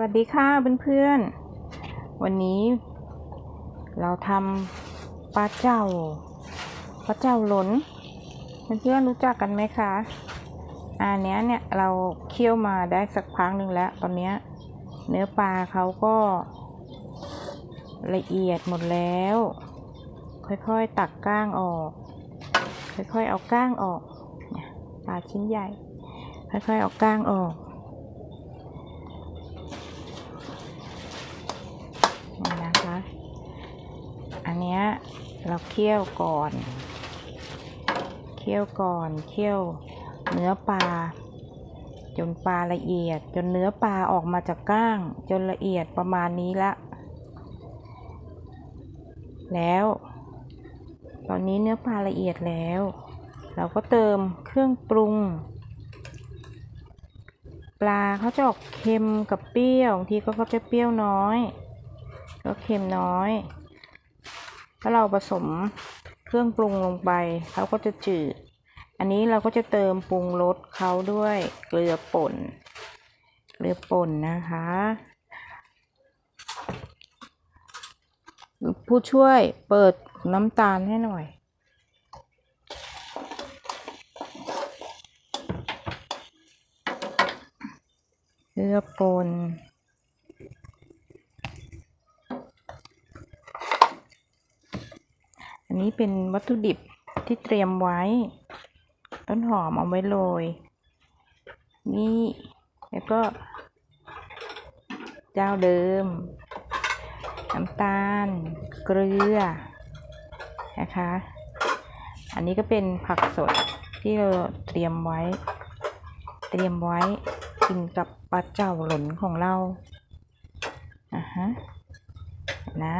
วัสดีค่ะเพื่อนๆ วันนี้เราทำปลาเจ้าปลาเจ้าหลนเพื่อนๆรู้จักกันไหมคะอันนี้เนี่ยเราเคี่ยวมาได้สักพักหนึ่งแล้ว ตอนนี้เนื้อปลาเขาก็ละเอียดหมดแล้ว ค่อยๆตักก้างออก ค่อยๆเอาก้างออกปลาชิ้นใหญ่ ค่อยๆเอาก้างออก นี่นะคะ อั นเนี้ยเราเคี่ยวก่อน เคี่ยวก่อน เคี่ยวเนื้อปลา จนปลาละเอียด จนเนื้อปลาออกมาจากก้าง จนละเอียดประมาณนี้ละ แล้ว ตอนนี้เนื้อปลาละเอียดแล้ว เราก็เติมเครื่องปรุง ปลาเขาจะออกเค็มกับเปรี้ยวบางทีก็เขาจะเปรี้ยวน้อย ก็เค็มน้อย ถ้าเราผสมเครื่องปรุงลงไปเขาก็จะจืด อันนี้เราก็จะเติมปรุงรสเขาด้วยเกลือป่น เกลือป่นนะคะ ผู้ช่วยเปิดน้ำตาลให้หน่อยเกลือป่น นี้เป็นวัตถุดิบที่เตรียมไว้ ต้นหอมเอาไว้โรย นี่ แล้วก็ เจ้าเดิม น้ำตาล เกลือ นะคะ อันนี้ก็เป็นผักสดที่เราเตรียมไว้ เตรียมไว้กินกับปลาเจ้าหล่นของเราอะฮะนะ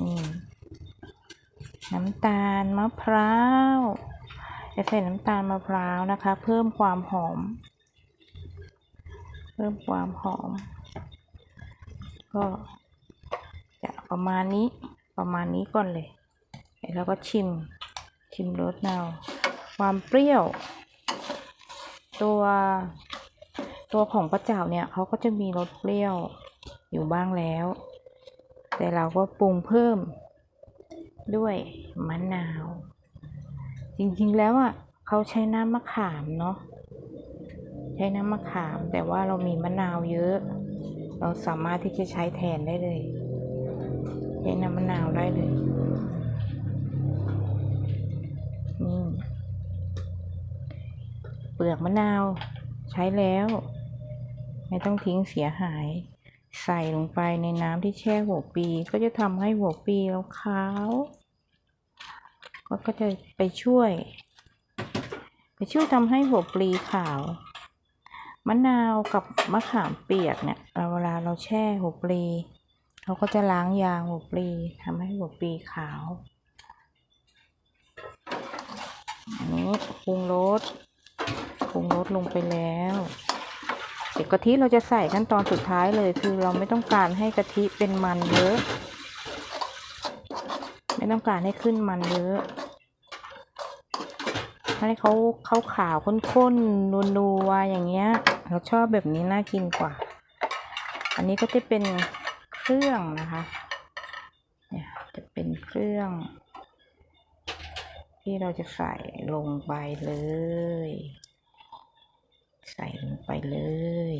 นี่น้ำตาลมะพร้าวจะใส่น้ำตาลมะพร้าวนะคะ เพิ่มความหอม เพิ่มความหอม ก็จะประมาณนี้ประมาณนี้ก่อนเลยแล้วก็ชิมชิมรสเราความเปรี้ยว ตัวตัวของปลาเจ่าเนี่ยเขาก็จะมีรสเปรี้ยวอยู่บ้างแล้ว แต่เราก็ปรุงเพิ่มด้วยมะนาว จริงๆแล้วอะเขาใช้น้ำมะขามเนาะใช้น้ำมะขาม แต่ว่าเรามีมะนาวเยอะ เราสามารถที่จะใช้แทนได้เลย ใช้น้ำมะนาวได้เลยนี่เปลือกมะนาวใช้แล้ว ไม่ต้องทิ้งเสียหาย ใส่ลงไปในน้ำที่แช่หัวปีก็จะทำให้หัวปีเราขาวก็จะไปช่วย ไปช่วยทำให้หัวปลีขาว มะนาวกับมะขามเปียกเนี่ยเวลาเราแช่หัวปลีเขาก็จะล้างยางหัวปลีทำให้หัวปลีขาวอันนี้ปรุงรสปรุงรสลงไปแล้ว เดี๋ยวกะทิเราจะใส่ขั้นตอนสุดท้ายเลย คือเราไม่ต้องการให้กะทิเป็นมันเยอะ ไม่ต้องการให้ขึ้นมันเยอะให้เขาเขาขาวข้นๆนัวๆอย่างเงี้ย เราชอบแบบนี้น่ากินกว่า อันนี้ก็จะเป็นเครื่องนะคะเนี่ยจะเป็นเครื่อง ที่เราจะใส่ลงไปเลย ใส่ลงไปเลย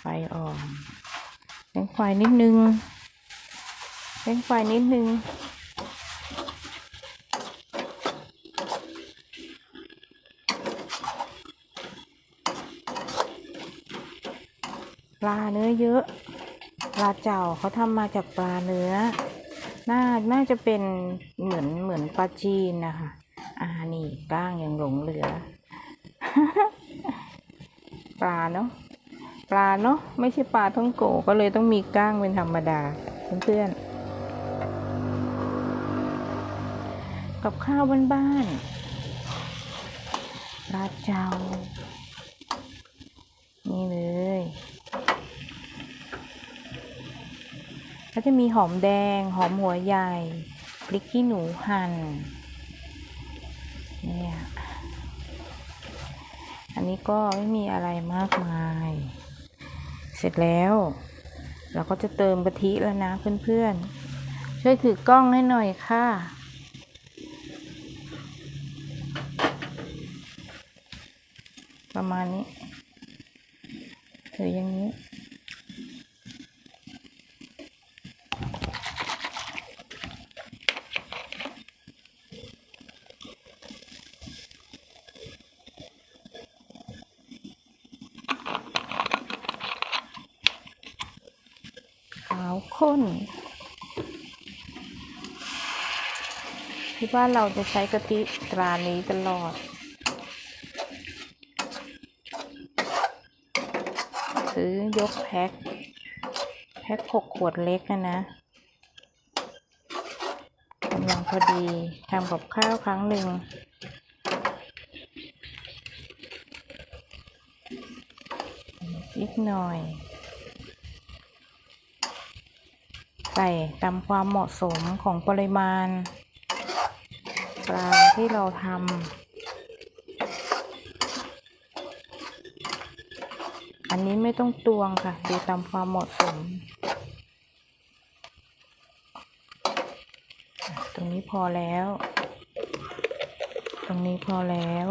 ไฟอ่อนเร่งไฟนิดนึงเร่งไฟนิดนึงปลาเนื้อเยอะ ลาเจ่าเขาทำมาจากปลาเนื้อ น่า น่าจะเป็นเหมือนเหมือนปลาจีนนะคะ อ่า นี่ก้างยังหลงเหลือ ปลาเนาะ ปลาเนาะ ไม่ใช่ปลาท่องโกก็เลยต้องมีก้างเป็นธรรมดา เพื่อนๆ กับข้าวบ้านๆ ปลาเจ้า นี่เลย ปลา ก็จะมีหอมแดง หอมหัวใหญ่ พริกขี้หนูหั่นเนี่ยอันนี้ก็ไม่มีอะไรมากมาย เสร็จแล้ว เราก็จะเติมกะทิแล้วนะเพื่อนๆ ช่วยถือกล้องให้หน่อยค่ะประมาณนี้ถืออย่างนี้ ข้นที่บ้าเราจะใช้กะทิตรานี้ตลอด ซื้อยกแพ็ค แพ็คหกขวดเล็กนะนะกำลังพอดีทำกับข้าวครั้งหนึ่งนิดหน่อย ใส่ตามความเหมาะสมของปริมาณปลาที่เราทำอันนี้ไม่ต้องตวงค่ะ ดูตามความเหมาะสม ตรงนี้พอแล้ว ตรงนี้พอแล้ว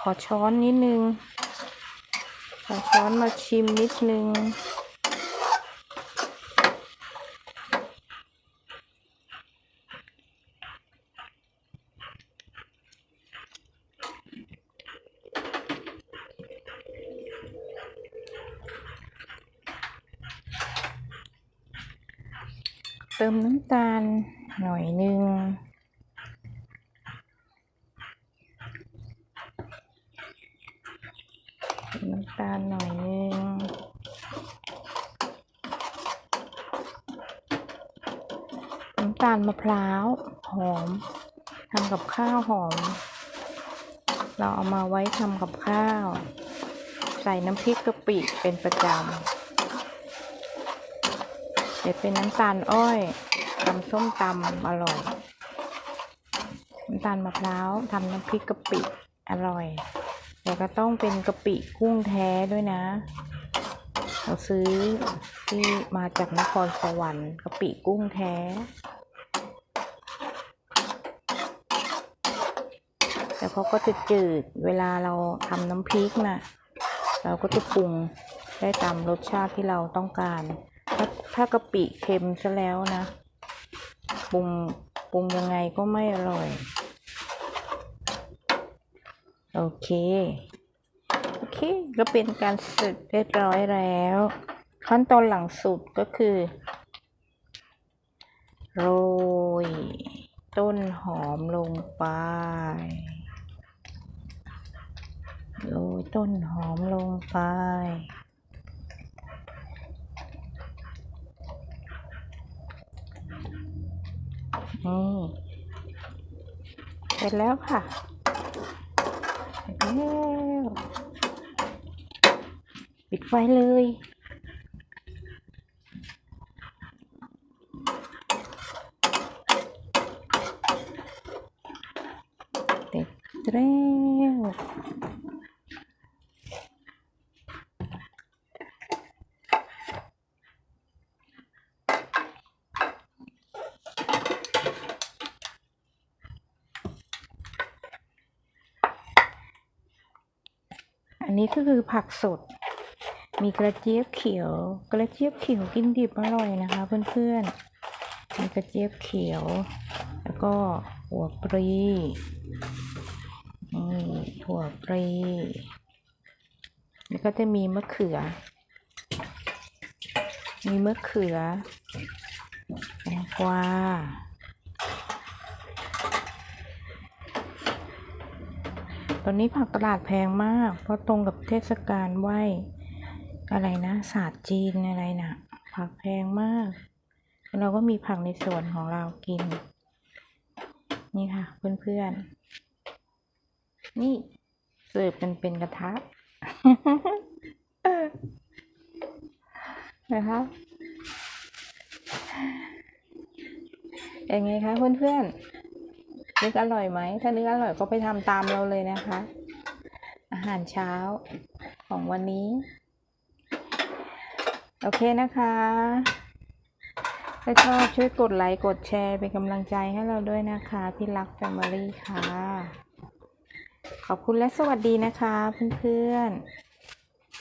ขอช้อนนิดนึง ขอช้อนมาชิมนิดนึง เติมน้ำตาลหน่อยนึง น้ำตาลหน่อยนึงน้ำตาลมะพร้าวหอมทำกับข้าวหอม เราเอามาไว้ทำกับข้าว ใส่น้ำพริกกะปิเป็นประจำเดี๋ยวเป็นน้ำตาลอ้อยทำส้มตำอร่อย น้ำตาลมะพร้าวทำน้ำพริกกะปิอร่อย แต่ก็ต้องเป็นกะปิกุ้งแท้ด้วยนะ เราซื้อที่มาจากนครสวรรค์กะปิกุ้งแท้แต่เขาก็จะจืดเวลาเราทำน้ำพริกน่ะ เราก็จะปรุงได้ตามรสชาติที่เราต้องการ ถ้าถ้ากะปิเค็มซะแล้วนะปรุงปรุงยังไงก็ไม่อร่อย โอเค โอเค ก็เป็นการเสร็จเรียบร้อยแล้ว ขั้นตอนหลังสุดก็คือ โรย ต้นหอมลงไป โรยต้นหอมลงไปนี่เสร็จแล้วค่ะ แล้วปิดไฟเลยเต็มแล้ว นนี้ก็คือผักสด มีกระเจี๊ยบเขียว กระเจี๊ยบเขียวกินดิบอร่อยนะคะ เพื่อนๆ มีกระเจี๊ยบเขียว แล้วก็หัวปรีนี่หัวปรีแล้วก็จะมีมะเขือ มีมะเขือแตงกวา ตอนนี้ผักตลาดแพงมาก เพราะตรงกับเทศกาลไหวอะไรนะศาสตร์จีนอะไรนะผักแพงมาก เราก็มีผักในสวนของเรากิน นี่ค่ะ เพื่อนๆ นี่เสิร์ฟเป็นเป็นกระทะนะคะยังไงคะเพื่อนๆ นึกอร่อยไหม ถ้านึกอร่อยก็ไปทำตามเราเลยนะคะ อาหารเช้าของวันนี้ โอเคนะคะ ถ้าชอบช่วยกดไลค์ กดแชร์เป็นกำลังใจให้เราด้วยนะคะ พี่รักแฟมิลี่ค่ะ ขอบคุณและสวัสดีนะคะเพื่อนๆ